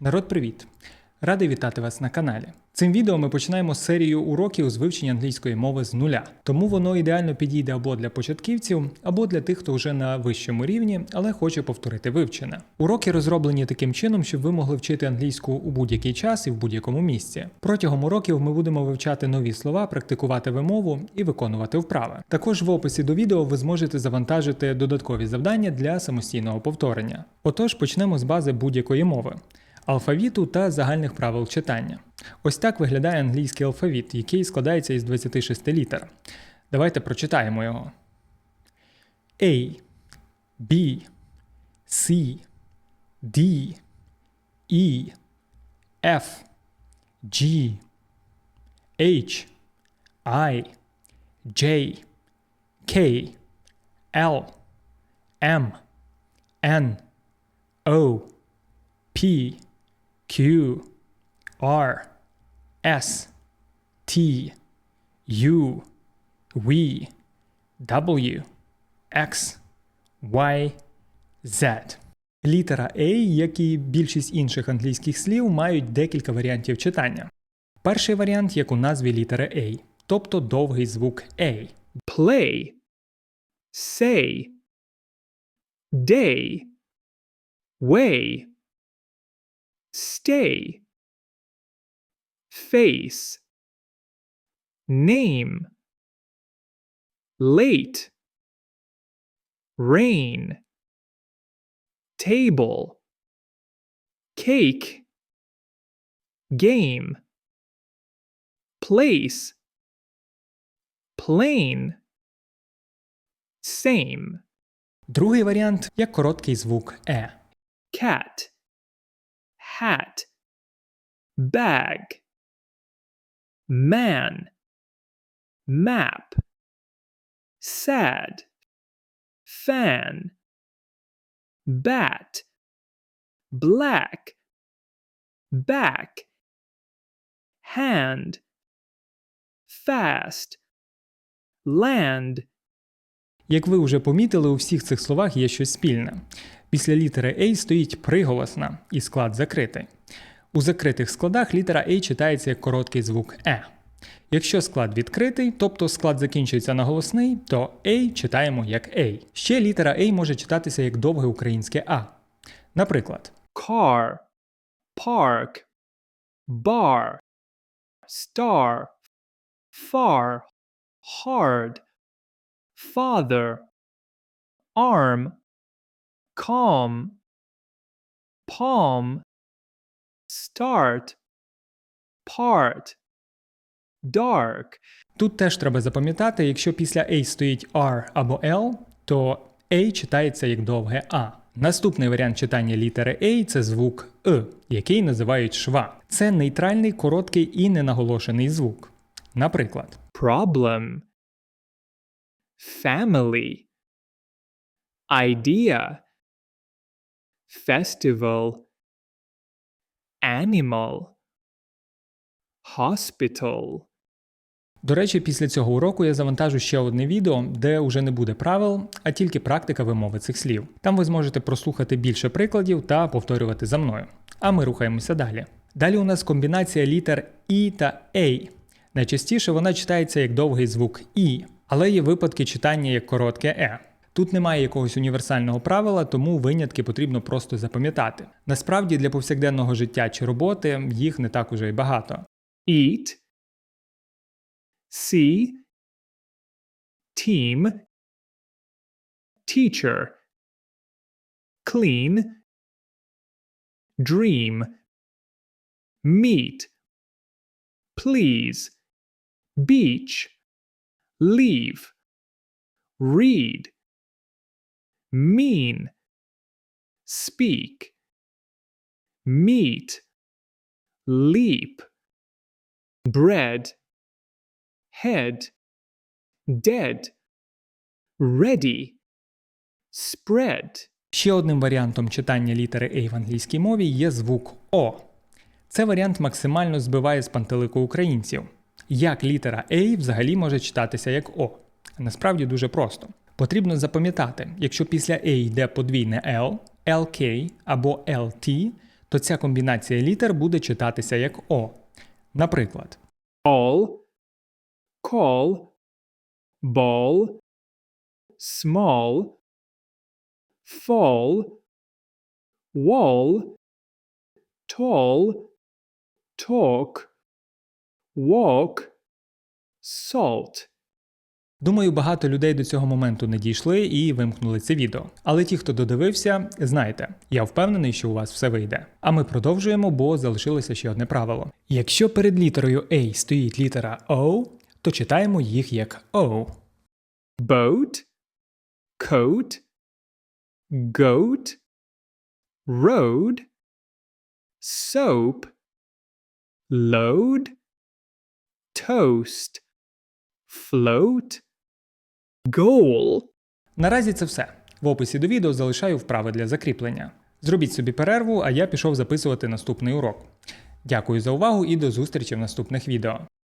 Народ, привіт! Радий вітати вас на каналі. Цим відео ми починаємо серію уроків з вивчення англійської мови з нуля. Тому воно ідеально підійде або для початківців, або для тих, хто вже на вищому рівні, але хоче повторити вивчене. Уроки розроблені таким чином, щоб ви могли вчити англійську у будь-який час і в будь-якому місці. Протягом уроків ми будемо вивчати нові слова, практикувати вимову і виконувати вправи. Також в описі до відео ви зможете завантажити додаткові завдання для самостійного повторення. Отож, почнемо з бази будь-якої мови алфавіту та загальних правил читання. Ось так виглядає англійський алфавіт, який складається із 26 літер. Давайте прочитаємо його: A, B, C, D, E, F, G, H, I, J, K, L, M, N, O, P, Q, R, S, T, U, V, W, X, Y, Z. Літера A, як і більшість інших англійських слів, мають декілька варіантів читання. Перший варіант як у назві літери A, тобто довгий звук A. play, say, day, way, stay, face, name, late, rain, table, cake, game, place, plane, same, Другий варіант як короткий звук E. cat, Hat, bag, man, map, sad, fan, bat, black, back, hand, fast, land, Як ви вже помітили, у всіх цих словах є щось спільне. Після літери A стоїть приголосна і склад закритий. У закритих складах літера A читається як короткий звук E. Якщо склад відкритий, тобто склад закінчується на голосний, то A читаємо як A. Ще літера A може читатися як довге українське А. Наприклад, car, park, bar, star, far, hard, father, arm, calm, palm, start, part, dark, Тут теж треба запам'ятати, якщо після A стоїть R або L, то A читається як довге А. Наступний варіант читання літери A це звук Е, який називають шва. Це нейтральний, короткий і ненаголошений звук. Наприклад, problem, family, idea, festival, animal, hospital. до речі, після цього уроку я завантажу ще одне відео, де уже не буде правил, а тільки практика вимови цих слів. Там ви зможете прослухати більше прикладів та повторювати за мною. А ми рухаємося далі. Далі у нас комбінація літер І та A. Найчастіше вона читається як довгий звук І, але є випадки читання як коротке Е. Тут немає якогось універсального правила, тому винятки потрібно просто запам'ятати. Насправді для повсякденного життя чи роботи їх не так уже й багато. eat, see, team, teacher, clean, dream, meet, please, beach, leave, read, mean, speak, meet, leap, bread, head, dead, ready, spread, Ще одним варіантом читання літери A в англійській мові є звук О. Це варіант максимально збиває з пантелику українців. Як літера A взагалі може читатися як О? Насправді дуже просто. Потрібно запам'ятати, якщо після A йде подвійне L, LK або LT, то ця комбінація літер буде читатися як О. Наприклад, all, call, ball, small, fall, wall, tall, talk, walk, salt. Думаю, багато людей до цього моменту не дійшли і вимкнули це відео. Але ті, хто додивився, знайте, я впевнений, що у вас все вийде. А ми продовжуємо, бо залишилося ще одне правило. Якщо перед літерою A стоїть літера O, то читаємо їх як O. boat, coat, goat, road, soap, load, toast, float, goal. Наразі це все. В описі до відео залишаю вправи для закріплення. Зробіть собі перерву, а я пішов записувати наступний урок. Дякую за увагу і до зустрічі в наступних відео.